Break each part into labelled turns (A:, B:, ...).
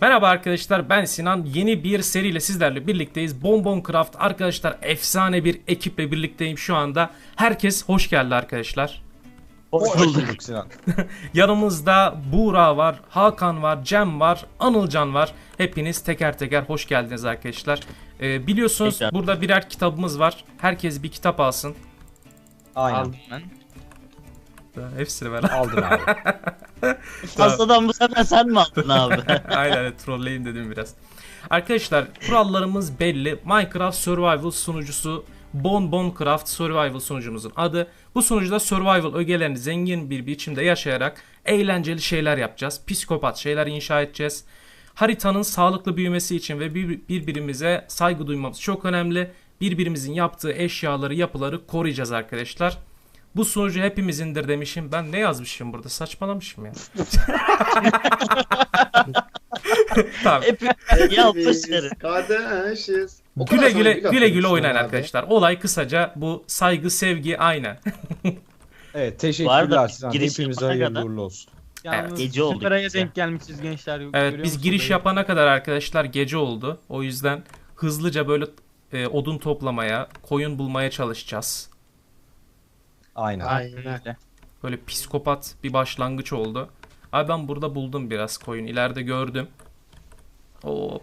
A: Merhaba arkadaşlar ben Sinan yeni bir seriyle sizlerle birlikteyiz Bonbon Craft arkadaşlar efsane bir ekiple birlikteyim şu anda Herkes hoş geldi arkadaşlar
B: Hoş bulduk Sinan.
A: Yanımızda Buğra var, Hakan var, Cem var, Anılcan var Hepiniz teker teker hoş geldiniz arkadaşlar Ee, Biliyorsunuz
C: Tekrar.
A: burada birer kitabımız var Herkes bir kitap alsın
B: Aynen.
C: Aldım ben.
A: Hepsini ver
B: Aldım abi.
C: Pastadan bu sefer sen mi aldın abi?
A: Aynen evet, trolleyim dedim biraz. Arkadaşlar kurallarımız belli. Minecraft Survival sunucusu Bon Bon Craft Survival sunucumuzun adı. Bu sunucuda survival ögelerini zengin bir biçimde yaşayarak eğlenceli şeyler yapacağız. Psikopat şeyler inşa edeceğiz. Haritanın sağlıklı büyümesi için ve bir- birbirimize saygı duymamız çok önemli. Birbirimizin yaptığı eşyaları, yapıları koruyacağız arkadaşlar. Bu sunucu hepimizindir demişim. Ben ne yazmışım burada? Saçmalamışım ya. tamam.
C: Yapmışlar.
D: Kardeşiz. O
A: Güle güle
D: gül
A: güle güle oynayın
D: herhalde.
A: arkadaşlar. Olay kısaca bu saygı, sevgi aynen.
B: Evet teşekkürler Sinan. Hepimize hayırlı uğurlu olsun.
E: Yalnız
C: gece oldu
E: Süperay'a
C: gece.
E: denk gelmişiz gençler.
A: Evet biz giriş
E: burayı?
A: yapana kadar arkadaşlar gece oldu. O yüzden hızlıca böyle e, odun toplamaya, koyun bulmaya çalışacağız.
B: Aynen.
E: Aynen
D: Aynen.
E: öyle.
A: Böyle psikopat bir başlangıç oldu. Abi ben burada buldum biraz koyun. İleride gördüm. Oo,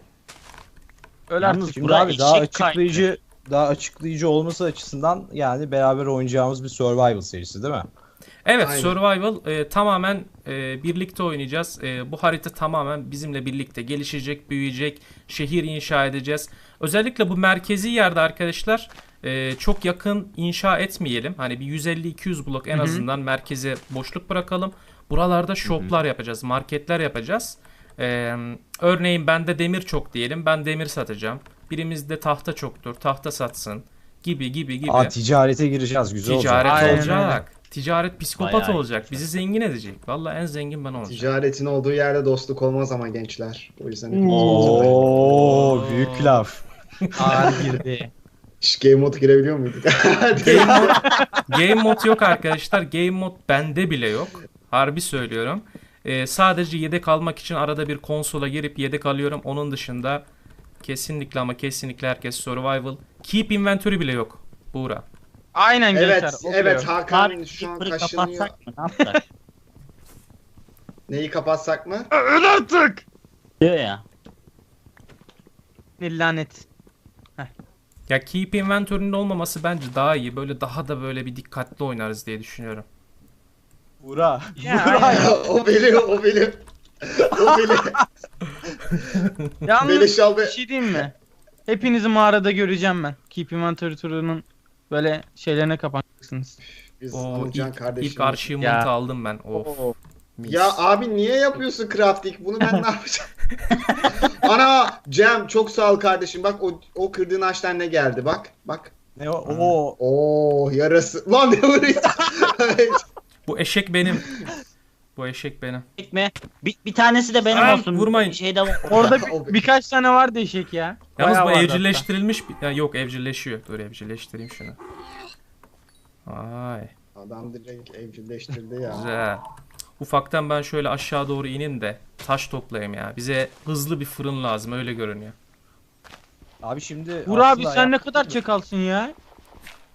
E: Öyle
C: Yalnız
E: artık.
B: Şimdi
C: Bura
B: abi daha açıklayıcı daha açıklayıcı olması açısından yani beraber oynayacağımız bir survival serisi değil mi?
A: Evet
D: Aynen.
A: Survival e, tamamen e, birlikte oynayacağız. E, bu harita tamamen bizimle birlikte gelişecek, büyüyecek, şehir inşa edeceğiz. Özellikle bu merkezi yerde arkadaşlar e, çok yakın inşa etmeyelim. Hani bir 150-200 blok en
E: Hı hı.
A: azından merkeze boşluk bırakalım. Buralarda shoplar yapacağız, marketler yapacağız. E, örneğin bende demir çok diyelim. Ben demir satacağım. Birimizde tahta çoktur, tahta satsın gibi gibi gibi.
B: Aa ticarete gireceğiz güzel
A: Ticaret
B: olacak.
E: Aynen
A: olacak. Ticaret psikopat
C: Bayağı
A: olacak. Bizi zengin edecek. Vallahi en zengin ben olacağım.
D: Ticaretin olduğu yerde dostluk olmaz ama gençler. O yüzden
B: Oo büyük laf.
E: Ağır girdi.
D: Game mode girebiliyor muyduk?
A: Game mod, game mod yok arkadaşlar. Game mod bende bile yok. Harbi söylüyorum. Ee, sadece yedek almak için arada bir konsola girip yedek alıyorum. Onun dışında kesinlikle ama kesinlikle herkes survival. Keep inventory bile yok. Buğra.
E: Aynen gençler.
D: evet,
E: okuyor.
D: evet Hakan şu an kaşınıyor.
C: kapatsak mı? Ne?
D: Neyi kapatsak mı?
E: Öl artık.
C: Diyor ya.
E: Ne lanet.
A: Ya keep inventory'nin olmaması bence daha iyi. Böyle daha da böyle bir dikkatli oynarız diye düşünüyorum.
B: Bura.
E: Ya, aynen.
D: o benim, o benim. o benim.
E: Yalnız
D: Beleş al
E: bir şey diyeyim mi? Hepinizi mağarada göreceğim ben. Keep Inventory turunun böyle şeylerine kapanacaksınız.
D: Biz
A: O
D: Anılcan
A: ilk,
D: kardeşim.
A: ilk arşivman'ı
E: Ya.
A: aldım ben. Of. Mis.
D: Ya abi niye yapıyorsun crafting? Bunu ben ne yapacağım? Ana Cem çok sağ ol kardeşim. Bak o, o kırdığın ağaçtan ne geldi bak. Bak.
B: Ne o? Oo.
D: Oo yarası. Lan ne vuruyor?
A: Bu eşek benim. Bu eşek benim.
C: Ekme. Bir, bir tanesi de benim
A: Aa,
C: olsun.
A: vurmayın.
C: Bir şey de var.
E: Orada bir, birkaç tane var değişik ya.
A: Yalnız
E: Bayağı
A: bu evcilleştirilmiş bir... Ya yok evcilleşiyor. Dur evcilleştireyim şunu. Ay
D: Adam direkt evcilleştirdi ya.
A: güzel. Ufaktan ben şöyle aşağı doğru ineyim de taş toplayayım ya. Bize hızlı bir fırın lazım öyle görünüyor.
B: Abi şimdi.
E: Vur abi
B: aslında
E: sen ne kadar çakalsın ya.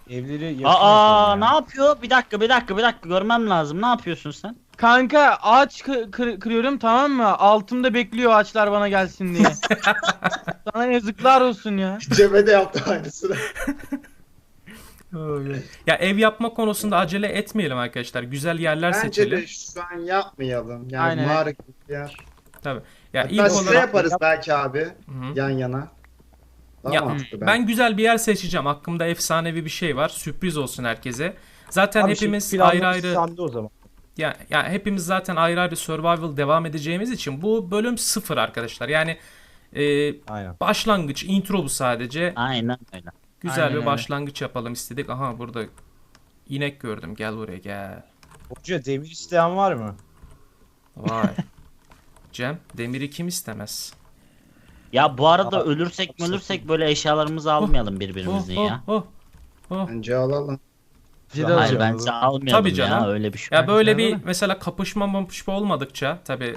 B: evleri yakın
C: Aa
B: yapalım
C: ne
B: ya.
C: yapıyor? Bir dakika bir dakika bir dakika görmem lazım. Ne yapıyorsun sen?
E: Kanka ağaç kı- kır- kırıyorum tamam mı? Altımda bekliyor ağaçlar bana gelsin diye. Sana yazıklar olsun ya.
D: Cem'e de yaptı aynısını.
A: Ya ev yapma konusunda acele etmeyelim arkadaşlar. Güzel yerler
D: Bence
A: seçelim.
D: de şu an yapmayalım. Yani
E: Aynen.
D: mağara gibi bir yer.
A: Ya
D: Hatta
A: ilk
D: size
A: olarak
D: yaparız belki abi.
A: Hı.
D: Yan yana. Daha
A: Ya,
D: mantıklı
A: ben güzel bir yer seçeceğim. Aklımda efsanevi bir şey var. Sürpriz olsun herkese. Zaten
B: Abi şimdi
A: hepimiz
B: planlaması
A: ayrı ayrı
B: o zaman.
A: ya, ya hepimiz zaten ayrı ayrı survival devam edeceğimiz için bu bölüm sıfır arkadaşlar. Yani e,
B: Aynen.
A: başlangıç, intro bu sadece.
C: Aynen öyle.
A: Güzel
E: Aynen
A: bir
E: öyle.
A: başlangıç yapalım istedik. Aha burada inek gördüm. Gel buraya gel.
B: Hoca demir isteyen var mı?
A: Vay. Cem, demiri kim istemez?
C: Ya bu arada
B: Aa,
C: ölürsek ölürsek böyle eşyalarımızı almayalım birbirimizin
A: oh,
C: ya.
A: oh, oh.
D: Bence alalım.
E: De
B: Hayır,
C: bence almayalım
A: Tabii canım.
C: ya öyle bir şey.
A: Ya böyle bir mesela kapışma mapışma olmadıkça tabi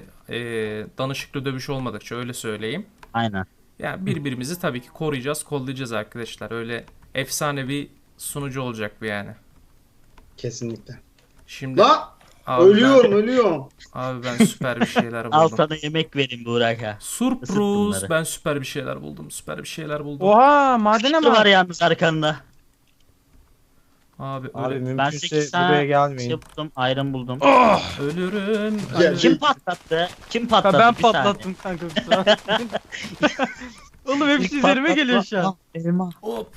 A: danışıklı dövüş olmadıkça öyle söyleyeyim.
C: Aynen.
A: Yani birbirimizi tabii ki koruyacağız, kollayacağız arkadaşlar. Öyle efsane bir sunucu olacak bu yani.
D: Kesinlikle.
A: Şimdi
D: La
A: abi
D: ölüyorum ölüyorum.
A: Ben, abi ben süper bir şeyler
C: Al
A: buldum.
C: sana yemek vereyim Burak ha.
A: Surprise ben süper bir şeyler buldum. Süper bir şeyler buldum.
E: Oha madene
C: Ne var yalnız arkanda?
A: Abi,
B: Abi
A: öyle,
C: Ben
B: mümkünse
C: 8 tane
B: buraya
C: şey
B: gelmeyin.
C: buldum, ayran buldum.
A: ölürüm.
D: Ya,
A: ölürüm.
C: Kim patlattı? Kim
E: Ha,
C: patlattı?
E: ben
C: Bir saniye.
E: patlattım kanka. kusura. Oğlum hepsi
C: İlk
E: üzerime
C: patlatma-
E: geliyor şu an.
C: Ah, Elma.
A: Hop.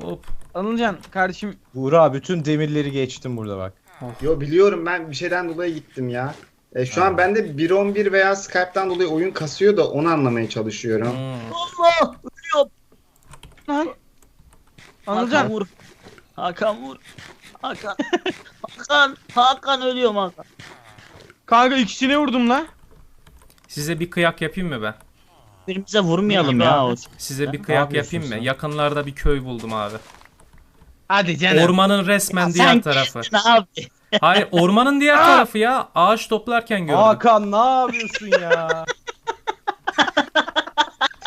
A: Hop.
E: Anılcan kardeşim
B: Buğra bütün demirleri geçtim burada bak.
D: Yo biliyorum ben bir şeyden dolayı gittim ya. E, şu an bende 1.11 veya Skype'tan dolayı oyun kasıyor da onu anlamaya çalışıyorum.
A: Hmm.
C: Allah! Ölüyorum.
E: lan. Anılcan
C: vur. Hakan vur. Hakan. Hakan. Hakan ölüyorum Hakan.
E: kanka ikisine vurdum la.
A: Size bir kıyak yapayım mı ben?
C: Birbirimize vurmayalım ya. O-
A: Size bir kıyak yapayım mı?
B: sen?
A: Yakınlarda bir köy buldum abi.
E: Hadi canım.
A: Ormanın resmen diğer
C: Sen
A: tarafı.
C: Ne abi?
A: Hayır ormanın diğer tarafı ya. Ağaç toplarken gördüm.
B: Hakan ne yapıyorsun ya?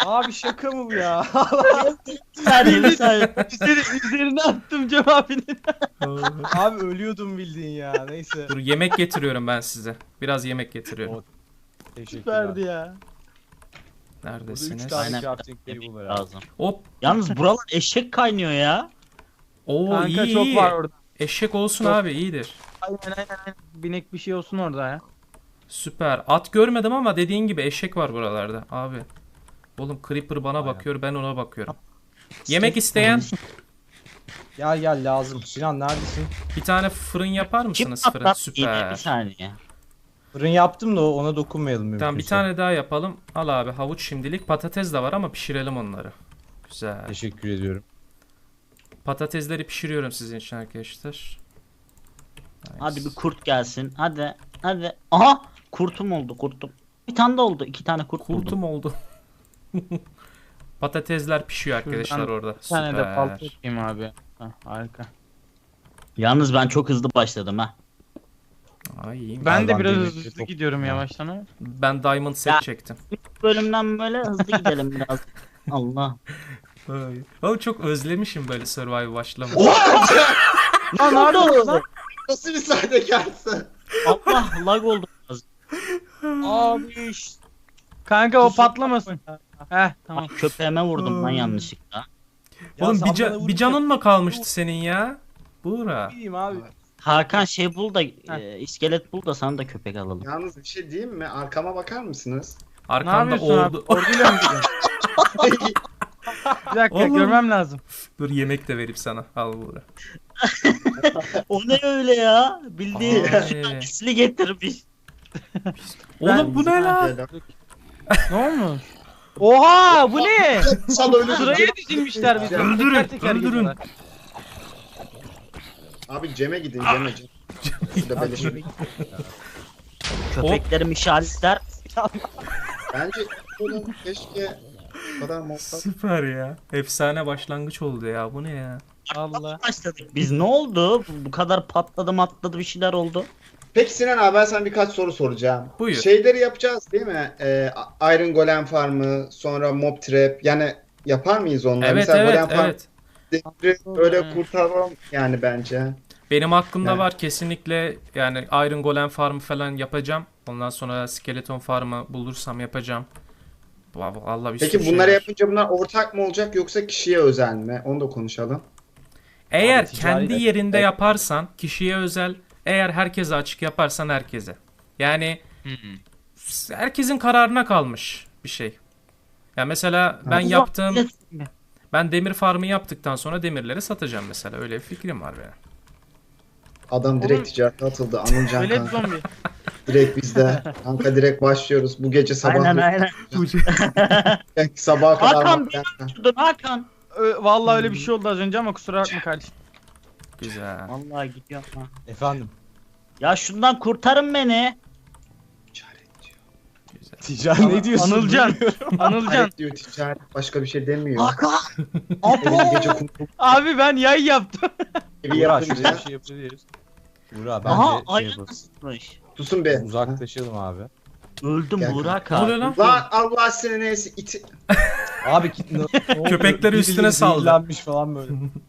B: Abi şaka mı bu ya?
E: Üzeri- üzerine attım Cem abinin.
B: Abi ölüyordum bildiğin ya. Neyse.
A: Dur yemek getiriyorum ben size. Biraz yemek getiriyorum.
B: Teşekkürler.
E: Süperdi ya.
B: Burada
A: Neredesiniz?
B: tane
C: Aynen.
B: crafting table
C: Yemek
B: var abi.
C: lazım.
A: Hop.
C: Yalnız buralar eşek kaynıyor ya.
A: Oo
E: Kanka
A: iyi
E: çok
A: iyi.
E: var orada.
A: Eşek olsun
E: Çok-
A: abi iyidir.
E: Aynen aynen aynen. Binek bir şey olsun orada ya.
A: Süper. At görmedim ama dediğin gibi eşek var buralarda abi. Oğlum Creeper bana
B: Aynen.
A: bakıyor ben ona bakıyorum. Yemek isteyen
B: Gel gel lazım. Sinan neredesin?
A: bir tane fırın yapar
C: Kim
A: mısınız fırın?
C: patlattı yine? Bir
A: Süper.
C: saniye.
B: Fırın yaptım da ona dokunmayalım mümkünse.
A: Tamam bir tane daha yapalım. Al abi havuç şimdilik. Patates de var ama pişirelim onları. Güzel.
B: Teşekkür ediyorum.
A: Patatesleri pişiriyorum sizin için arkadaşlar. Nice.
C: Hadi bir kurt gelsin. Hadi. Hadi. Aha! Kurtum oldu kurtum. Bir tane de oldu. iki tane kurt buldum.
A: Kurtum oldu. Patatesler pişiyor arkadaşlar
E: Şuradan
A: orada.
E: Bir tane de
A: Süper.
E: palto yapayım abi. Ha, harika.
C: Yalnız ben çok hızlı başladım ha.
A: Ay, iyiyim.
E: Ben de biraz hızlı hızlı
B: top-
E: gidiyorum
B: Ya.
E: yavaştan ama.
A: Ben diamond set
C: Ya.
A: çektim.
C: Bölümden böyle hızlı gidelim biraz. Allah.
A: Ay. Oğlum çok özlemişim böyle survival başlamayı.
E: Lan ne yapıyorsun lan?
D: Nasıl bir sahtekarsın?
C: Allah lag oldu biraz. Abi işte.
E: Kanka o patlamasın. Heh tamam.
C: Bak köpeğime vurdum lan yanlışlıkla.
B: Ya
A: Oğlum bir, ca- bir canın mı kalmıştı senin ya? Buğra.
B: bileyim abi.
C: Hakan şey bul da e, iskelet bul da sana da köpek alalım.
D: Yalnız bir şey diyeyim mi? Arkama bakar mısınız?
E: Ne
A: Arkanda
E: yapıyorsun abi?
A: oldu.
E: Mı gidiyorsun? Bir dakika
A: Oğlum.
E: görmem lazım.
A: Dur yemek de vereyim sana. Al Buğra.
C: o ne öyle ya? Bildiğin
A: Ay.
C: pisli getirmiş.
A: Oğlum bu ne lan?
E: Ne olmuş? Oha bu ne?
D: Sal öyle
E: Sıraya dizilmişler bize.
A: Öldürün,
E: Teker teker
A: öldürün.
D: Abi Cem'e gidin Cem'e. Cem. Şurada beleş.
C: Köpeklerim işaretler.
D: Bence oğlum keşke bu kadar modlar.
A: Süper ya. Efsane başlangıç oldu ya. Bu ne ya?
E: Allah.
C: Başladık. Biz ne oldu? Bu kadar patladı matladı bir şeyler oldu.
D: Peki Sinan abi ben sana birkaç soru soracağım.
A: Buyur.
D: Şeyleri yapacağız değil mi? Ee, Iron Golem Farmı, sonra Mob Trap. Yani yapar mıyız onları?
A: Evet
D: Mesela
A: evet
D: Golem Farm
A: evet.
D: devri öyle kurtaralım yani bence.
A: Benim aklımda
D: Yani.
A: var kesinlikle yani Iron Golem farmı falan yapacağım. Ondan sonra Skeleton farmı bulursam yapacağım. Vallahi bir
D: Peki
A: şey
D: bunları
A: var.
D: yapınca bunlar ortak mı olacak yoksa kişiye özel mi? Onu da konuşalım.
A: Eğer
B: Abi
A: kendi yerinde
B: Evet.
A: yaparsan kişiye özel, eğer herkese açık yaparsan herkese. Yani herkesin kararına kalmış bir şey. Ya mesela ben yaptığım ben demir farmı yaptıktan sonra demirleri satacağım mesela. Öyle bir fikrim var benim.
D: Adam direkt
E: Oğlum-
D: ticarete atıldı. Anılcan
E: Öyle
D: kanka.
E: zombi.
D: Direkt bizde. Kanka direkt başlıyoruz. Bu gece sabah.
C: Aynen aynen.
D: Sabaha kadar.
C: Hakan, Şuradan Hakan.
E: Ö, Vallahi öyle bir şey oldu az önce ama kusura bakma kardeşim.
A: Güzel.
C: Vallahi gidiyorum ha.
B: Efendim.
C: Ya şundan kurtarın beni.
B: Ticaret ne diyorsun?
E: Anılcan.
B: bilmiyorum.
E: Anılcan.
D: Diyor ticaret başka bir şey demiyor. Elini gece
E: Abi ben yay yaptım.
D: gibi
B: Buğra
D: yapınca
B: bir şey yapabiliriz. Buğra
C: Aha
B: bence şey
C: ayağım
B: yapalım.
C: ısıtmış.
D: susun be.
B: Uzaklaşalım abi.
C: Öldüm
D: Gel.
C: Burak
A: Ne oluyor
C: abi.
A: lan?
D: Lan Allah seni neyse iti.
B: Abi git. ne- ne oluyor?
A: Köpekleri üstüne
B: Birileri
A: saldı.
B: zehirlenmiş falan böyle.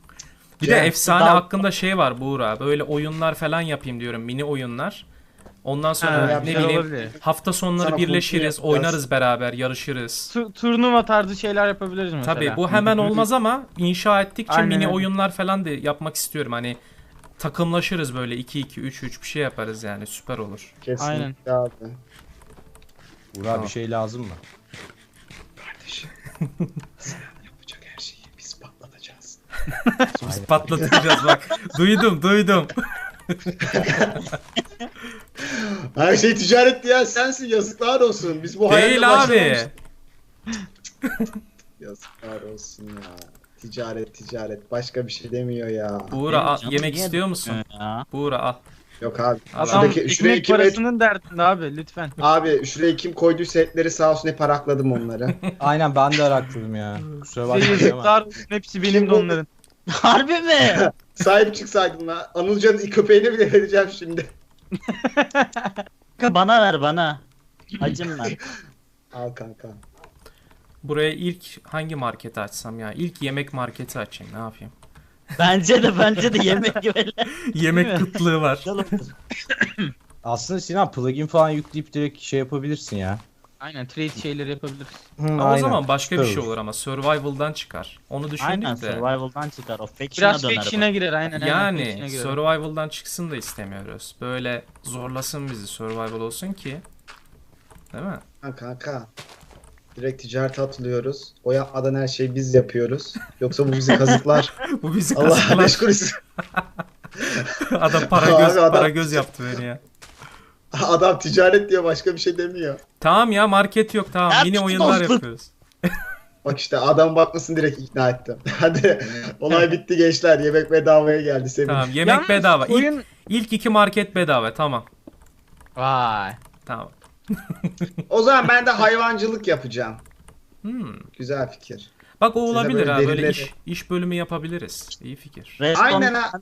A: Bir
D: Cem,
A: de efsane
C: dal-
A: hakkında şey var Buğra. Böyle oyunlar falan yapayım diyorum. Mini oyunlar. Ondan sonra
E: Ha,
A: ne
E: güzel
A: bileyim
E: olabilir.
A: hafta sonları
D: Sana
A: birleşiriz, oynarız beraber, yarışırız.
E: Tu- turnuva tarzı şeyler yapabiliriz mesela.
A: Tabii bu hemen olmaz ama inşa ettikçe
E: Aynen
A: mini
E: öyle.
A: oyunlar falan da yapmak istiyorum. Hani takımlaşırız böyle 2-2 3-3 bir şey yaparız yani süper olur.
D: Kesinlikle abi.
B: Buğra
A: Tamam.
B: bir şey lazım mı?
D: Kardeşim. Sen yapacak her şeyi biz patlatacağız.
A: Biz patlatacağız bak. duydum duydum.
D: Her şey ticaret diyen sensin yazıklar olsun. Biz bu
A: Değil abi.
D: başlamamıştık. Yazıklar olsun ya. Ticaret ticaret başka bir şey demiyor ya.
A: Buğra al,
C: Canım
A: yemek
C: niye
A: istiyor musun?
C: Ya.
A: Buğra al.
D: Yok abi.
A: Adam
D: Şuradaki, şuraya
E: ekmek
D: kim et,
E: parasının derdinde abi lütfen.
D: abi şuraya kim koyduysa etleri sağ olsun hep arakladım onları.
B: Aynen ben de arakladım ya. Kusura
E: Size
B: bakmayın ama.
E: yazıklar olsun hepsi benim de onların.
C: Harbi mi?
D: Sahip çıksaydın lan. Anılcan'ın köpeğini bile vereceğim şimdi.
C: bana ver bana. Acım ben.
D: Al kanka.
A: Buraya ilk hangi marketi açsam ya? İlk yemek marketi açayım ne yapayım?
C: Bence de bence de yemek böyle.
A: Yemek kıtlığı var.
B: Aslında Sinan plugin falan yükleyip direkt şey yapabilirsin ya.
E: Aynen trade şeyleri yapabiliriz.
B: Hı,
A: Ama o
B: aynen.
A: zaman başka bir şey
B: olur.
A: ama survival'dan çıkar. Onu düşündük
C: Aynen
A: de.
C: survival'dan çıkar. O faction'a
E: Biraz
C: döner.
E: faction'a girer aynen. aynen,
A: Yani
E: girer.
A: survival'dan çıksın da istemiyoruz. Böyle zorlasın bizi survival olsun ki. Değil mi?
D: Ha kanka. Direkt ticarete atılıyoruz. O yapmadan her şeyi biz yapıyoruz. Yoksa bu bizi kazıklar.
A: Bu bizi
D: Allah
A: kazıklar.
D: beş kuruş.
A: adam para göz,
D: adam-
A: para göz yaptı beni ya.
D: Adam ticaret diyor başka bir şey demiyor.
A: Tamam ya market yok tamam. Mini
C: bir
A: oyunlar
C: dostluk.
A: yapıyoruz.
D: Bak işte adam bakmasın direkt ikna ettim. Hadi olay bitti gençler. Yemek bedavaya geldi Sevin.
A: Tamam yemek
E: Yalnız
A: bedava. İlk,
E: Oyun...
A: ilk iki market bedava tamam.
E: Vay.
A: Tamam.
D: O zaman ben de hayvancılık yapacağım.
A: Hmm.
D: Güzel fikir.
A: Bak o
D: Size
A: olabilir
D: böyle
A: ha böyle iş, iş bölümü yapabiliriz. İyi fikir.
D: Aynen ha.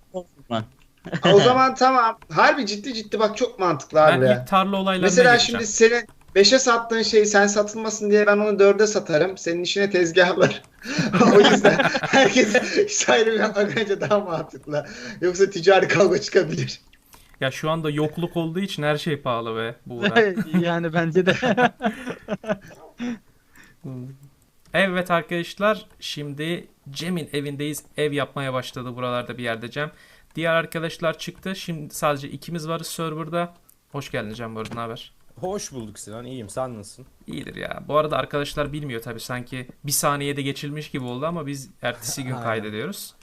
D: O zaman tamam. Harbi ciddi ciddi bak çok mantıklı abi.
A: Ben
D: ya.
A: ilk tarla olaylarına
D: Mesela
A: gireceğim.
D: şimdi senin 5'e sattığın şeyi sen satılmasın diye ben onu 4'e satarım. Senin işine tezgahlar. o yüzden herkese iş ayrımı yapmak bence daha mantıklı. Yoksa ticari kavga çıkabilir.
A: Ya şu anda yokluk olduğu için her şey pahalı be Buğra.
E: yani bence de.
A: Evet arkadaşlar şimdi Cem'in evindeyiz. Ev yapmaya başladı buralarda bir yerde Cem. Diğer arkadaşlar çıktı. Şimdi sadece ikimiz varız serverda. Hoş geldin Cem bu arada ne haber?
B: Hoş bulduk Sinan. İyiyim. Sen nasılsın?
A: İyidir ya. Bu arada arkadaşlar bilmiyor tabii sanki bir saniyede geçilmiş gibi oldu ama biz ertesi gün
B: Aynen.
A: kaydediyoruz.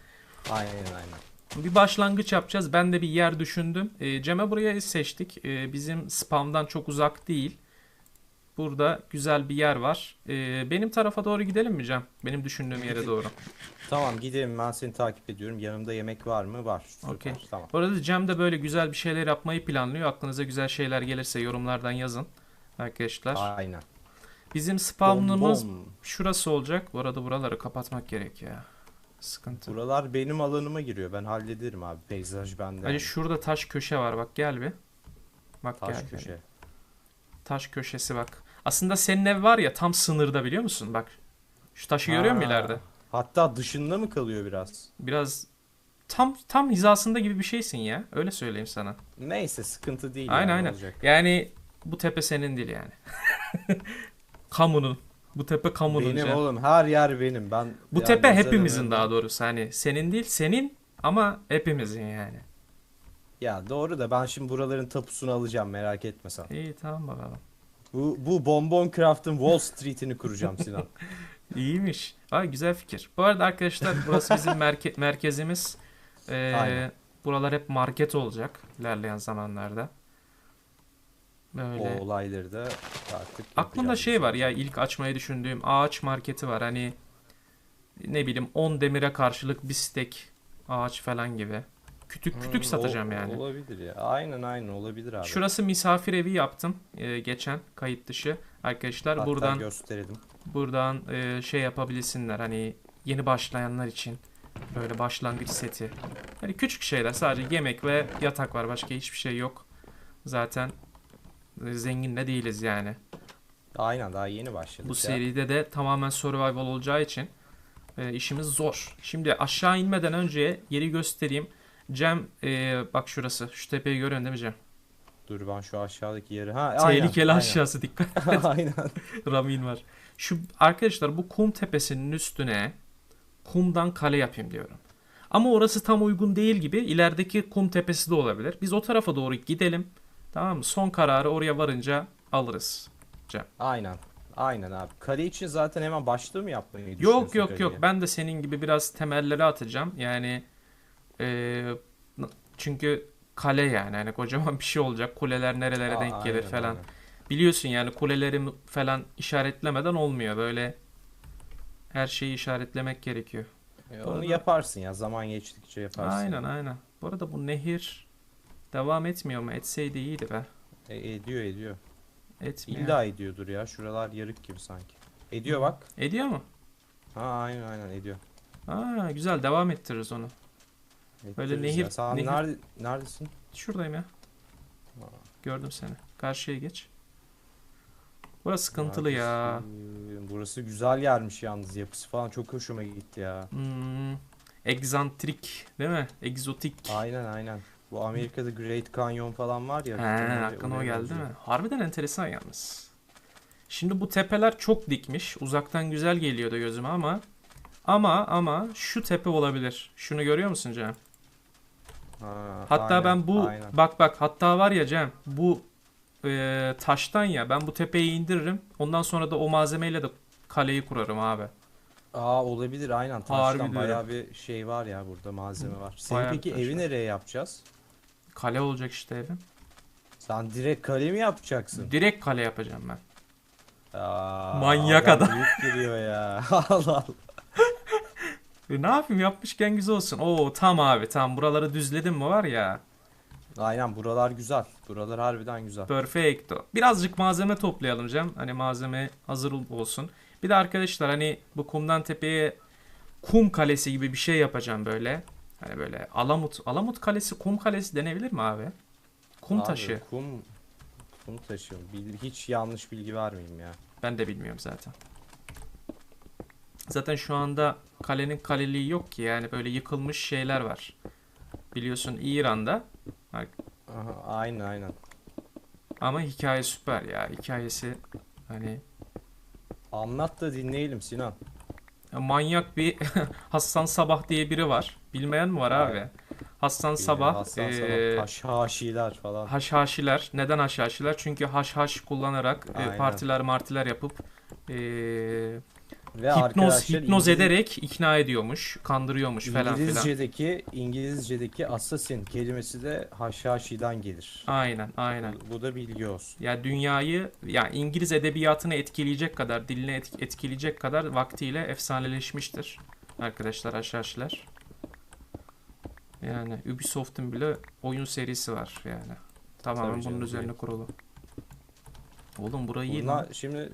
B: Aynen aynen.
A: Bir başlangıç yapacağız. Ben de bir yer düşündüm. E, Cem'e buraya seçtik. E, bizim spamdan çok uzak değil. Burada güzel bir yer var. E, benim tarafa doğru gidelim mi Cem? Benim düşündüğüm yere doğru.
B: Tamam gidelim ben seni takip ediyorum. Yanımda yemek var mı? Var.
A: Okey.
B: Tamam.
A: Bu arada Cem de böyle güzel bir şeyler yapmayı planlıyor. Aklınıza güzel şeyler gelirse yorumlardan yazın. Arkadaşlar.
B: Aynen.
A: Bizim spawnımız
B: Bom bom.
A: şurası olacak. Bu arada buraları kapatmak gerek ya. Sıkıntı.
B: Buralar benim alanıma giriyor. Ben hallederim abi. Peyzaj bende.
A: Hani şurada taş köşe var. Bak gel bir. Bak
B: Taş
A: gel.
B: köşe.
A: Taş köşesi bak. Aslında senin ev var ya tam sınırda biliyor musun? Bak. Şu taşı görüyor musun
B: Ha.
A: ileride?
B: Hatta dışında mı kalıyor biraz?
A: Biraz tam tam hizasında gibi bir şeysin ya. Öyle söyleyeyim sana.
B: Neyse sıkıntı değil
A: Aynen
B: yani,
A: aynen.
B: olacak.
A: Yani bu tepe senin değil yani. Kamunun. Bu tepe kamunun.
B: Benim
A: Cem.
B: oğlum her yer benim. Ben
A: Bu tepe hepimizin daha doğrusu. Hani senin değil senin ama hepimizin yani.
B: Ya doğru da ben şimdi buraların tapusunu alacağım merak etme sen.
A: İyi tamam bakalım.
B: Bu bu Bonbon Craft'ın Wall Street'ini kuracağım Sinan.
A: İyiymiş. Ay güzel fikir. Bu arada arkadaşlar burası bizim merke- merkezimiz. Ee,
B: Aynen.
A: buralar hep market olacak ilerleyen zamanlarda.
B: o
A: Böyle.
B: olayları da artık
A: Aklımda şey var ya ilk açmayı düşündüğüm ağaç marketi var. Hani ne bileyim 10 demire karşılık bir stek ağaç falan gibi. Kütük kütük
B: Hmm,
A: satacağım
B: o-
A: yani.
B: Olabilir ya. Aynen aynen olabilir abi.
A: Şurası misafir evi yaptım e, geçen kayıt dışı arkadaşlar.
B: Hatta
A: buradan
B: gösterelim.
A: buradan e, şey yapabilsinler hani yeni başlayanlar için böyle başlangıç seti. Hani küçük şeyler sadece yemek ve yatak var başka hiçbir şey yok. Zaten e, zengin de değiliz yani.
B: Aynen daha yeni başladık
A: Bu
B: ya.
A: seride de tamamen survival olacağı için e, işimiz zor. Şimdi aşağı inmeden önce yeri göstereyim. Cem e, bak şurası. Şu tepeyi görüyorsun değil mi Cem?
B: Dur ben şu aşağıdaki yeri. Ha, aynen,
A: Tehlikeli
B: aynen.
A: aşağısı dikkat.
B: aynen.
A: Ramin var. Şu arkadaşlar bu kum tepesinin üstüne kumdan kale yapayım diyorum. Ama orası tam uygun değil gibi. İlerideki kum tepesi de olabilir. Biz o tarafa doğru gidelim. Tamam mı? Son kararı oraya varınca alırız.
B: Aynen. Aynen abi. Kale için zaten hemen başlığı mı yapmayı
A: Yok yok
B: kaleyi?
A: yok. Ben de senin gibi biraz temelleri atacağım. Yani n- çünkü kale yani hani kocaman bir şey olacak. Kuleler nerelere
B: Aa,
A: denk gelir
B: aynen,
A: falan.
B: aynen.
A: Biliyorsun yani kuleleri falan işaretlemeden olmuyor. Böyle her şeyi işaretlemek gerekiyor.
B: E, onu
A: arada-
B: yaparsın ya. Zaman geçtikçe yaparsın.
A: Aynen aynen. Bu arada bu nehir devam etmiyor mu? Etseydi iyiydi be.
B: E, ediyor ediyor.
A: Etmiyor.
B: İlla ediyordur ya. Şuralar yarık gibi sanki. Ediyor bak.
A: Ediyor mu?
B: Ha aynen aynen ediyor.
A: Aa güzel devam ettiririz onu. Böyle
B: Ettiririz
A: nehir-
B: ya. Sen
A: nehir-
B: nerede, neredesin?
A: Şuradayım ya. Gördüm seni. Karşıya geç. Burası sıkıntılı ya.
B: Neredesin? Burası güzel yermiş yalnız. Yapısı falan çok hoşuma gitti ya.
A: Hmm, egzantrik değil mi? Egzotik.
B: Aynen aynen. Bu Amerika'da Great Canyon falan var ya.
A: He, aklına o
B: oraya
A: geldi
B: benziyor.
A: mi? Harbiden enteresan yalnız. Şimdi bu tepeler çok dikmiş. Uzaktan güzel geliyordu gözüme ama ama ama şu tepe olabilir. Şunu görüyor musun Cem?
B: Ha,
A: Hatta
B: aynen,
A: ben bu
B: aynen.
A: bak bak hatta var ya Cem bu e, taştan ya ben bu tepeyi indiririm. Ondan sonra da o malzemeyle de kaleyi kurarım abi.
B: Aa olabilir aynen.
A: Harbi
B: Taştan
A: diyorum.
B: bayağı bir şey var ya burada malzeme var. Senin
A: Bayağı bir
B: peki
A: taş
B: evi
A: var.
B: nereye yapacağız?
A: Kale olacak işte evim.
B: Sen direkt kale mi yapacaksın?
A: Direkt kale yapacağım ben.
B: Aa,
A: Manyak
B: adam. Büyük geliyor ya. Allah Allah.
A: E, ne yapayım yapmışken güzel olsun. Oo tam abi tam buraları düzledim mi var ya.
B: Aynen buralar güzel. Buralar harbiden güzel.
A: Perfecto. Birazcık malzeme toplayalım Cem. Hani malzeme hazır olsun. Bir de arkadaşlar hani bu kumdan tepeye kum kalesi gibi bir şey yapacağım böyle. Hani böyle Alamut, Alamut kalesi, kum kalesi denebilir mi abi? Kum
B: Abi,
A: taşı.
B: Kum, kum taşı. Bil- Hiç yanlış bilgi vermeyeyim ya.
A: Ben de bilmiyorum zaten. Zaten şu anda kalenin kaleliği yok ki yani böyle yıkılmış şeyler var. Biliyorsun İran'da
B: Aha, aynen aynen.
A: ama hikaye süper ya. Hikayesi hani
B: Anlat da dinleyelim Sinan.
A: Ya Manyak bir Hassan Sabah diye biri var. Bilmeyen mi var abi?
B: Aynen.
A: Hassan Sabah,
B: Hasan Sabah. Haşhaşiler falan.
A: haşhaşiler. Neden haşhaşiler? Çünkü haşhaş kullanarak e, partiler martiler yapıp e,
B: Ve
A: hipnoz hipnoz
B: İngiliz-
A: ederek ikna ediyormuş, kandırıyormuş falan filan.
B: İngilizce'deki İngilizce'deki assassin kelimesi de haşhaşiden gelir.
A: Aynen, aynen.
B: Bu, bu da bilgi olsun.
A: Ya dünyayı, ya İngiliz edebiyatını etkileyecek kadar, dilini et- etkileyecek kadar vaktiyle efsaneleşmiştir arkadaşlar haşhaşlar. Yani Ubisoft'un bile oyun serisi var yani. Tamamen
B: Tabii
A: bunun
B: canım,
A: üzerine kurulu. Oğlum burayı
B: Bunlar şimdi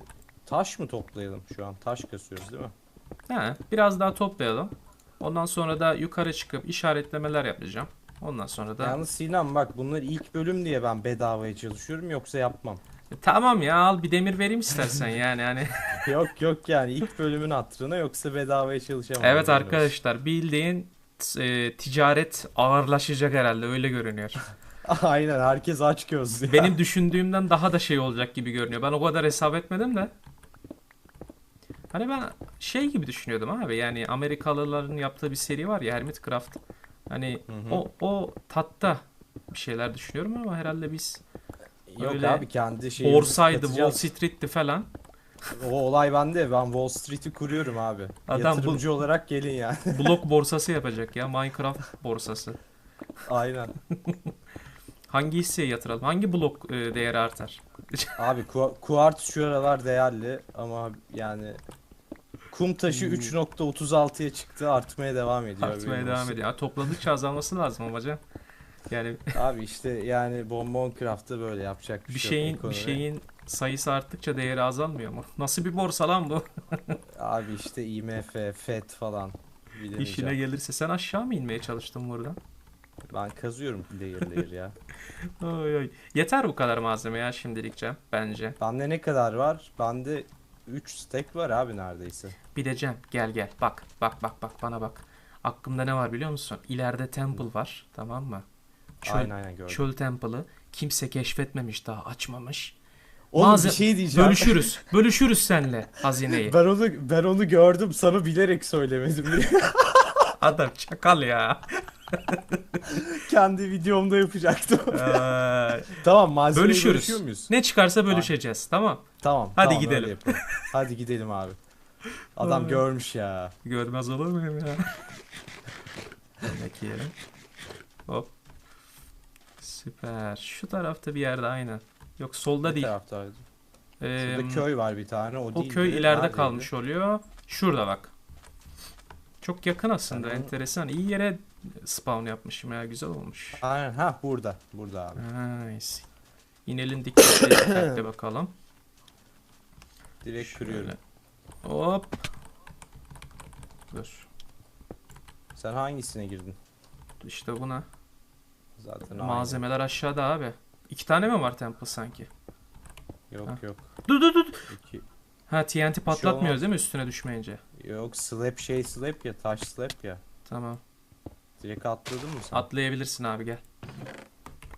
B: taş mı toplayalım şu an? Taş kasıyoruz değil mi?
A: He, biraz daha toplayalım. Ondan sonra da yukarı çıkıp işaretlemeler yapacağım. Ondan sonra da
B: Yalnız Sinan bak bunlar ilk bölüm diye ben bedavaya çalışıyorum yoksa yapmam.
A: E, tamam ya al bir demir vereyim istersen yani hani.
B: yok yok yani ilk bölümün hatırına yoksa bedavaya çalışamam.
A: Evet arkadaşlar bildiğin e, ticaret ağırlaşacak herhalde öyle görünüyor.
B: Aynen herkes aç gözlü. ya.
A: Benim düşündüğümden daha da şey olacak gibi görünüyor. Ben o kadar hesap etmedim de. Hani ben şey gibi düşünüyordum abi. Yani Amerikalıların yaptığı bir seri var ya Hermitcraft. Hani
B: Hı hı.
A: o o tatta bir şeyler düşünüyorum ama herhalde biz
B: Yok
A: öyle
B: abi kendi şeyimizi
A: Borsaydı, Wall. Street'ti falan.
B: O olay bende. Ben Wall Street'i kuruyorum abi.
A: Adam bu-
B: Yatırımcı olarak gelin ya.
A: Blok borsası yapacak ya. Minecraft borsası.
B: Aynen.
A: Hangi hisseye yatıralım? Hangi blok e, değeri artar?
B: Abi ku- kuart şu aralar değerli ama yani Kum taşı 3.36'ya çıktı artmaya devam ediyor.
A: Artmaya devam ediyor. Ha, Topladıkça azalması lazım ama hocam. Yani
B: Abi işte yani bonbon craft'ta böyle yapacak bir,
A: bir
B: şey
A: şeyin bir şeyin sayısı arttıkça değeri azalmıyor mu? Nasıl bir borsa lan bu?
B: Abi işte IMF, FED falan.
A: İşine gelirse sen aşağı mı inmeye çalıştın buradan?
B: Ben kazıyorum layer layer ya.
A: Oy oy. Yeter bu kadar malzeme ya şimdilik Cem bence.
B: Bende ne kadar var? Bende 3 stack var abi neredeyse.
A: Bir de Cem gel gel bak bak bak bak bana bak. Aklımda ne var biliyor musun? İleride temple var tamam mı? Çöl,
B: Aynen aynen gördüm.
A: çöl temple'ı kimse keşfetmemiş daha açmamış.
B: Oğlum
A: Malze-
B: bir şey diyeceğim.
A: Bölüşürüz. Bölüşürüz senle hazineyi.
B: Ben onu ben onu gördüm sana bilerek söylemedim.
A: Adam çakal ya.
B: Kendi videomda yapacaktım.
A: Ee,
B: tamam malzemeyi
A: Bölüşürüz.
B: bölüşüyor muyuz?
A: ne çıkarsa bölüşeceğiz tamam.
B: Tamam.
A: Hadi
B: tamam,
A: gidelim.
B: Hadi gidelim abi. Adam görmüş ya.
A: Görmez olur muyum ya? Yemek yiyelim. Hop. Süper. Şu tarafta bir yerde aynı. Yok solda değil.
B: taraftaydı?
A: Ee,
B: Şurada köy var bir tane. O,
A: o
B: değildi.
A: köy ileride
B: Neredeydi?
A: kalmış oluyor. Şurada bak. Çok yakın aslında.
B: Tamam.
A: Enteresan. İyi yere spawn yapmışım ya. Güzel olmuş.
B: Aynen ha burada. Burada abi.
A: Nice. İnelim dikkatli dikkatli bakalım.
B: Direkt kırıyorum.
A: Şöyle. Hop. Dur.
B: Sen hangisine girdin?
A: İşte buna.
B: Zaten aynı.
A: Malzemeler aşağıda abi. İki tane mi var temple sanki?
B: Yok
A: Ha.
B: yok.
A: Dur dur dur.
B: İki.
A: Ha TNT patlatmıyoruz
B: olmaz.
A: değil mi üstüne düşmeyince?
B: Yok slap şey slap ya taş slap ya.
A: Tamam.
B: Direkt atladın mı sen?
A: Atlayabilirsin abi gel.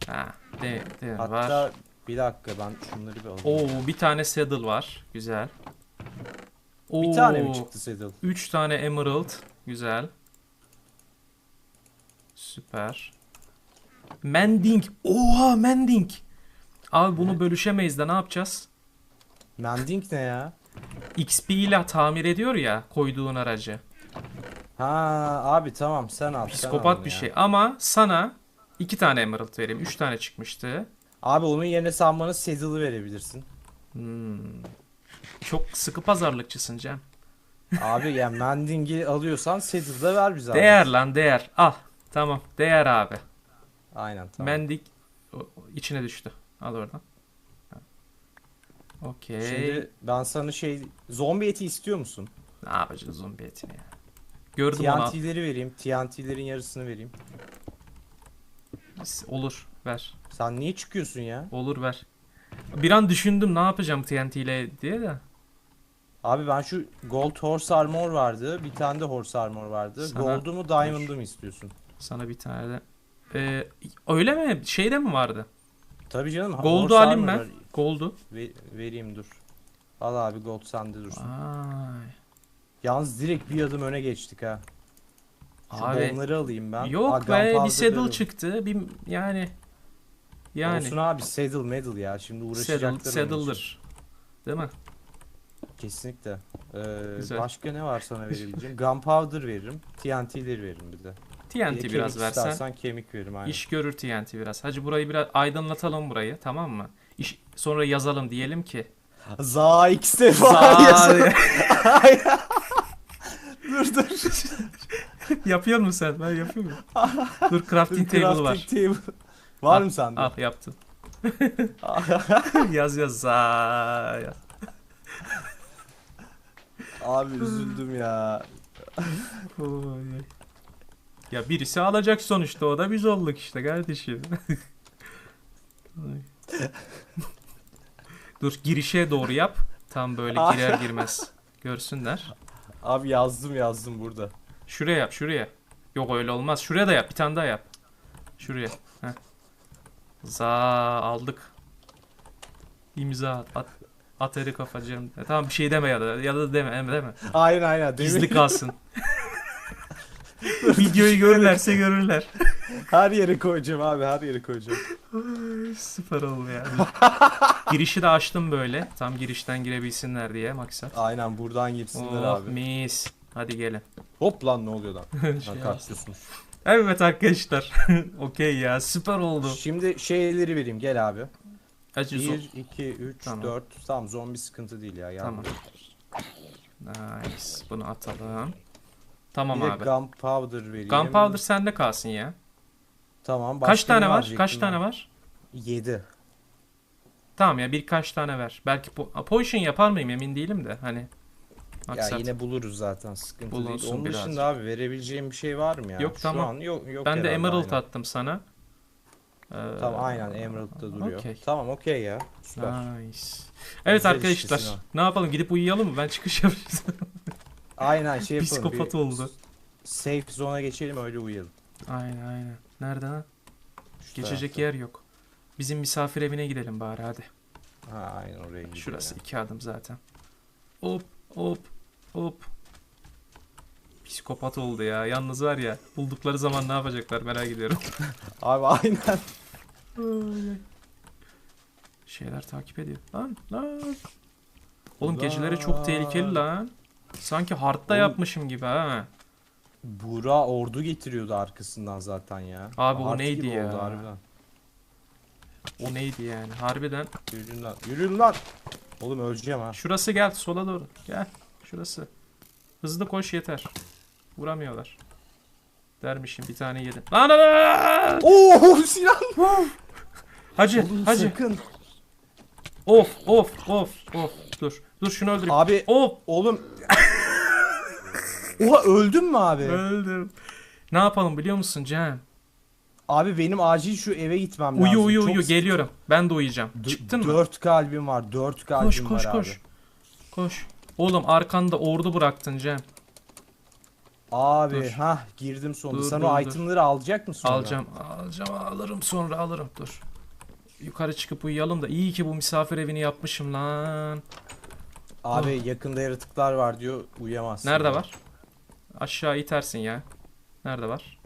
A: Ha, de, de
B: Hatta
A: var.
B: bir dakika ben şunları bir alayım.
A: Oo bir tane saddle var. Güzel. Oo,
B: Bir tane mi çıktı saddle?
A: 3 tane emerald. Güzel. Süper. Mending. Oha mending. Abi bunu bölüşemeyiz de ne yapacağız?
B: Mending ne ya?
A: XP ile tamir ediyor ya koyduğun aracı.
B: Ha abi tamam sen al. sen
A: Psikopat
B: onu
A: bir
B: ya.
A: şey. Ama sana iki tane emerald vereyim. Üç tane çıkmıştı.
B: Abi onun yerine sen bana saddle'ı verebilirsin.
A: Hmm. Çok sıkı pazarlıkçısın Cem.
B: Abi yani mending'i alıyorsan saddle'ı da ver bize abi.
A: Değer lan değer. Al. Tamam. Değer abi.
B: Aynen tamam.
A: O içine düştü. Al oradan. Okey.
B: Şimdi ben sana şey zombi eti istiyor musun?
A: Ne yapacağız zombi etini ya? Gördüm onu.
B: TNT'leri vereyim. TNT'lerin yarısını vereyim.
A: Olur. Ver.
B: Sen niye çıkıyorsun ya?
A: Olur ver. Bir an düşündüm ne yapacağım TNT ile diye de.
B: Abi ben şu gold horse armor vardı. Bir tane de horse armor vardı.
A: Sana-
B: Gold'u mu diamond'u mu istiyorsun?
A: Sana bir tane de. Ee, öyle mi? Şeyde mi vardı?
B: Tabii canım.
A: Gold'u alayım ben. Gold'u.
B: Ve- vereyim dur. Al abi gold sende dursun.
A: Ay.
B: Yalnız direkt bir adım öne geçtik ha. Şu
A: Abi,
B: bonları alayım ben.
A: Yok
B: Aa,
A: be bir saddle çıktı. Bir yani yani
B: Olsun abi saddle medal ya. Şimdi
A: saddle,
B: uğraşacaklar onun için.
A: saddle'dır. Değil mi?
B: Kesinlikle. Ee,
A: Güzel.
B: başka ne var sana verebileceğim? Gunpowder veririm. TNT'leri veririm bir de.
A: TNT
B: Bir de
A: biraz versen
B: istersen kemik veririm aynen.
A: iş görür TNT biraz. Hacı burayı biraz aydınlatalım burayı tamam mı? İş, sonra yazalım diyelim ki.
B: Za X defa
A: Za-
B: yazın. dur dur.
A: Yapıyor musun sen? Ben yapıyor muyum? Dur crafting table var.
B: table. Var mı sende?
A: Al yaptın. yaz yaz za yaz.
B: Abi üzüldüm ya.
A: Ya birisi alacak sonuçta o da biz olduk işte kardeşim. Dur girişe doğru yap. Tam böyle girer girmez. Görsünler.
B: Abi yazdım yazdım burada.
A: Şuraya yap şuraya. Yok öyle olmaz. Şuraya da yap. Bir tane daha yap. Şuraya. Heh. Za aldık. İmza at. At, at eri kafacığım. E, tamam bir şey deme ya da ya da deme deme.
B: Aynen aynen.
A: Gizli kalsın. Videoyu görürlerse görürler.
B: her yere koyacağım abi her yere koyacağım.
A: Süper oldu ya. Girişi de açtım böyle. Tam girişten girebilsinler diye maksat.
B: Aynen buradan girsinler
A: Oh
B: abi.
A: mis. Hadi gelin.
B: Hop lan ne oluyor lan?
A: Şey
B: kaktüsmüş.
A: Evet arkadaşlar. Okey ya süper oldu.
B: Şimdi şeyleri vereyim gel abi.
A: Zor.
B: 1, 2, 3,
A: Tamam.
B: 4. Tamam zombi sıkıntı değil ya.
A: Tamam.
B: eder.
A: Nice. Bunu atalım. Tamam
B: bir
A: abi.
B: gunpowder vereyim.
A: Gunpowder sende kalsın ya.
B: Tamam.
A: Kaç tane var? Kaç tane var?
B: 7.
A: Tamam ya birkaç tane ver. Belki po- potion yapar mıyım emin değilim de hani.
B: Ya
A: Maksat.
B: yine buluruz zaten sıkıntı
A: Bulunsun
B: değil. Onun
A: birazcık.
B: dışında abi verebileceğim bir şey var mı ya?
A: Yok,
B: Şu
A: tamam.
B: an yok yok.
A: ben de emerald
B: aynen.
A: attım sana. Ee,
B: Tamam aynen Emerald'da duruyor.
A: okey.
B: Tamam okey ya. Süper.
A: Nice. Evet
B: Güzel
A: arkadaşlar ne yapalım gidip uyuyalım mı? Ben çıkış yapacağız.
B: Aynen şey yapalım.
A: Psikopat
B: bir
A: oldu.
B: Safe zone'a geçelim öyle uyuyalım.
A: Aynen aynen. Nerede ha?
B: Şu
A: Geçecek
B: tarafta.
A: yer yok. Bizim misafir evine gidelim bari hadi.
B: Ha aynen oraya gidelim.
A: Şurası iki adım zaten. Hop hop hop. Psikopat oldu ya. Yalnız var ya buldukları zaman ne yapacaklar merak ediyorum.
B: Abi aynen.
A: Şeyler takip ediyor. Lan lan. Oğlum geceleri çok tehlikeli lan. Sanki
B: Oğlum-
A: yapmışım gibi ha.
B: Buğra ordu getiriyordu arkasından zaten ya.
A: Abi o
B: Hard
A: neydi
B: gibi
A: ya?
B: oldu harbiden.
A: O neydi yani? Harbiden.
B: Yürüyün lan. Yürüyün lan. Oğlum öleceğim ha.
A: Şurası gel sola doğru. Gel. Şurası. Hızlı koş yeter. Vuramıyorlar. Dermişim bir tane yedim. Lan lan lan!
B: Oo Sinan.
A: Hacı
B: Oğlum
A: hacı.
B: sakın.
A: Of of of of. Dur. Dur şunu öldüreyim.
B: Abi
A: Of.
B: oğlum. Oha öldün mü abi?
A: Öldüm. Ne yapalım biliyor musun Cem?
B: Abi benim acil şu eve gitmem lazım.
A: Uyu uyu
B: Çok
A: uyu geliyorum. Ben de uyuyacağım.
B: D-
A: Çıktın mı?
B: Dört kalbim var. Dört kalbim
A: Koş koş
B: var
A: koş.
B: abi.
A: Koş. Oğlum arkanda ordu bıraktın Cem.
B: Abi
A: Dur.
B: ha girdim sonunda.
A: Dur,
B: Sen
A: dur,
B: o
A: dur.
B: itemları alacak mısın sonra?
A: Alacağım. Alacağım alırım sonra alırım. Dur. Yukarı çıkıp uyuyalım da iyi ki bu misafir evini yapmışım lan.
B: Abi yakında yaratıklar var diyor. Uyuyamazsın.
A: Nerede
B: ya.
A: var? Aşağı itersin ya. Nerede var?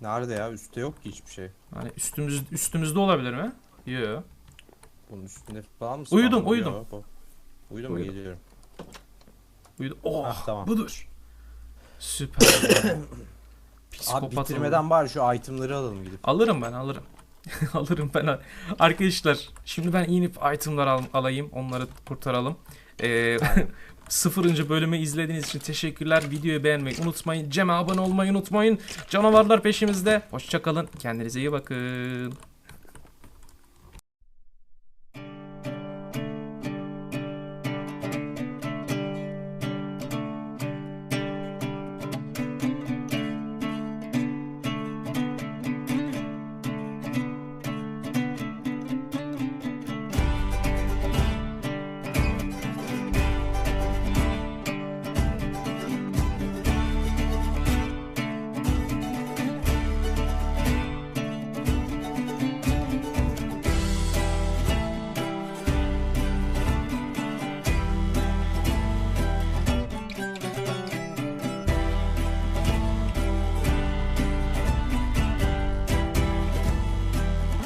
B: Nerede ya? Üstte yok ki hiçbir şey.
A: Hani üstümüz üstümüzde olabilir mi? Yok.
B: Bunun üstünde falan mı?
A: Uyudum, uyudum.
B: Hop, hop. Uyudum
A: Uyudum.
B: geliyorum.
A: Uyudu. Oh,
B: Ah, tamam.
A: budur. Süper. ya.
B: Abi bitirmeden
A: oldum.
B: bari şu itemları alalım gidip.
A: Alırım ben alırım. alırım ben. Arkadaşlar şimdi ben inip itemlar al- alayım. Onları kurtaralım. Ee, sıfırıncı bölümü izlediğiniz için teşekkürler. Videoyu beğenmeyi unutmayın. Cem'e abone olmayı unutmayın. Canavarlar peşimizde. Hoşçakalın. Kendinize iyi bakın.